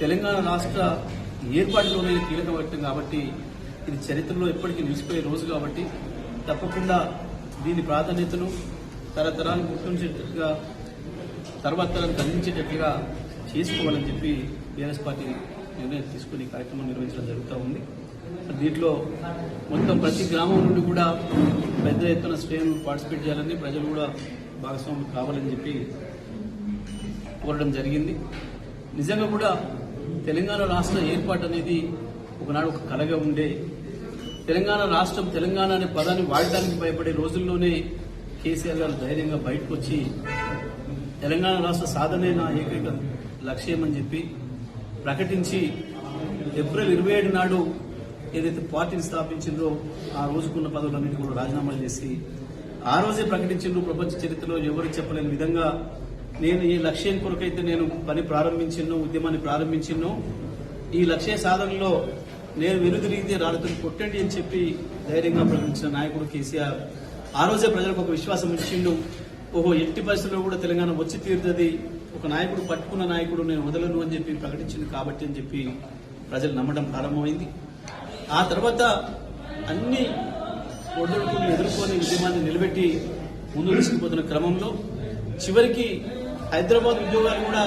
తెలంగాణ రాష్ట్ర ఏర్పాటులోనే కీలక వ్యక్తం కాబట్టి ఇది చరిత్రలో ఎప్పటికీ నిలిచిపోయే రోజు కాబట్టి తప్పకుండా దీని ప్రాధాన్యతను తరతరాలు గుర్తించేటట్టుగా తర్వాత తరానికి అందించేటట్లుగా చేసుకోవాలని చెప్పి టీఆర్ఎస్ పార్టీ నిర్ణయం తీసుకుని కార్యక్రమం నిర్వహించడం జరుగుతూ ఉంది. దీంట్లో మొత్తం ప్రతి గ్రామం నుండి కూడా పెద్ద ఎత్తున స్వయం పార్టిసిపేట్ చేయాలని ప్రజలు కూడా భాగస్వాములు కావాలని చెప్పి కోరడం జరిగింది. నిజంగా కూడా తెలంగాణ రాష్ట్ర ఏర్పాటు అనేది ఒకనాడు ఒక కలగా ఉండే. తెలంగాణ రాష్ట్రం తెలంగాణ అనే పదాన్ని వాడటానికి భయపడే రోజుల్లోనే కేసీఆర్ గారు ధైర్యంగా బయటకు వచ్చి తెలంగాణ రాష్ట్ర సాధనే నా ఏకైక లక్ష్యం అని చెప్పి ప్రకటించి ఏప్రిల్ ఇరవై ఏడు నాడు ఏదైతే పార్టీని స్థాపించిందో ఆ రోజుకున్న పదవులన్నింటినీ కూడా రాజీనామాలు చేసి ఆ రోజే ప్రకటించిండ్రు ప్రపంచ చరిత్రలో ఎవరు చెప్పలేని విధంగా నేను ఈ లక్ష్యం కొరకైతే నేను పని ప్రారంభించినో ఉద్యమాన్ని ప్రారంభించినో ఈ లక్ష్య సాధనలో నేను వెనుదిరిగితే రాళ్ళతో కొట్టండి అని చెప్పి ధైర్యంగా ప్రకటించిన నాయకుడు కేసీఆర్. ఆ రోజే ప్రజలకు ఒక విశ్వాసం ఇచ్చిండు. ఓహో ఎట్టి పరిస్థితుల్లో కూడా తెలంగాణ వచ్చి తీరుతుంది. ఒక నాయకుడు పట్టుకున్న నాయకుడు నేను వదలను అని చెప్పి ప్రకటించింది కాబట్టి అని చెప్పి ప్రజలు నమ్మడం ప్రారంభమైంది. ఆ తర్వాత అన్ని ఒడిదుడుకులను ఎదుర్కొని ఉద్యమాన్ని నిలబెట్టి ముందు తీసుకుపోతున్న క్రమంలో చివరికి హైదరాబాద్ ఉద్యోగాలు కూడా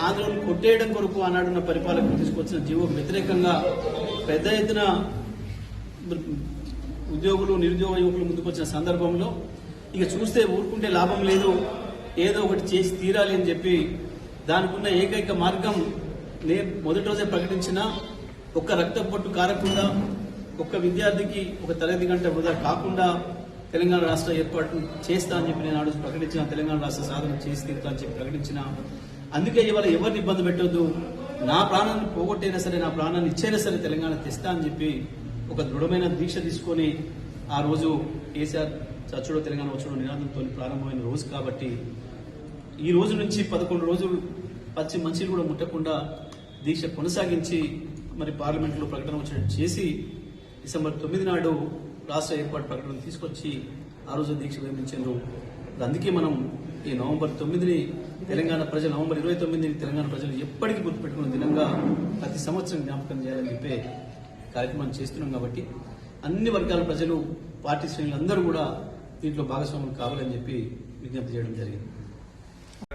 ఆంధ్రను కొట్టేయడం కొరకు ఆనాడున్న పరిపాలకులు తీసుకొచ్చిన జీవోకు వ్యతిరేకంగా పెద్ద ఎత్తున ఉద్యోగులు నిరుద్యోగ యువకులు ముందుకొచ్చిన సందర్భంలో ఇక చూస్తే ఊరుకుంటే లాభం లేదు ఏదో ఒకటి చేసి తీరాలి అని చెప్పి దానికున్న ఏకైక మార్గం నేను మొదటి రోజే ప్రకటించిన ఒక్క రక్త పొట్టు కారకుండా ఒక్క విద్యార్థికి ఒక తరగతి గంట వృధా కాకుండా తెలంగాణ రాష్ట్ర ఏర్పాటు చేస్తా అని చెప్పి నేను ఆడు ప్రకటించిన తెలంగాణ రాష్ట్ర సాధన చేసి తీరుతా అని చెప్పి ప్రకటించిన. అందుకే ఇవాళ ఎవరిని ఇబ్బంది పెట్టొద్దు నా ప్రాణాన్ని పోగొట్టైనా సరే నా ప్రాణాన్ని ఇచ్చైనా సరే తెలంగాణ తెస్తా అని చెప్పి ఒక దృఢమైన దీక్ష తీసుకొని ఆ రోజు కేసీఆర్ చచ్చుడో తెలంగాణ వచ్చుడో నినాదంతో ప్రారంభమైన రోజు కాబట్టి ఈ రోజు నుంచి పదకొండు రోజులు పచ్చి మంచిలు కూడా ముట్టకుండా దీక్ష కొనసాగించి మరి పార్లమెంట్లో ప్రకటన వచ్చినట్టు చేసి డిసెంబర్ తొమ్మిది నాడు రాష్ట్ర ఏర్పాటు ప్రకటన తీసుకొచ్చి ఆ రోజు దీక్ష విరమించారు అందుకే మనం ఈ నవంబర్ తొమ్మిదిని తెలంగాణ ప్రజలు నవంబర్ ఇరవై తొమ్మిదిని తెలంగాణ ప్రజలు ఎప్పటికీ గుర్తుపెట్టుకున్న దినంగా ప్రతి సంవత్సరం జ్ఞాపకం చేయాలని చెప్పే కార్యక్రమాన్ని చేస్తున్నాం కాబట్టి అన్ని వర్గాల ప్రజలు పార్టీ శ్రేణులందరూ కూడా దీంట్లో భాగస్వాములు కావాలని చెప్పి విజ్ఞప్తి చేయడం జరిగింది.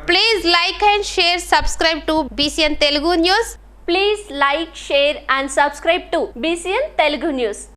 Please like and share subscribe to BCN Telugu news please like share and subscribe to BCN Telugu news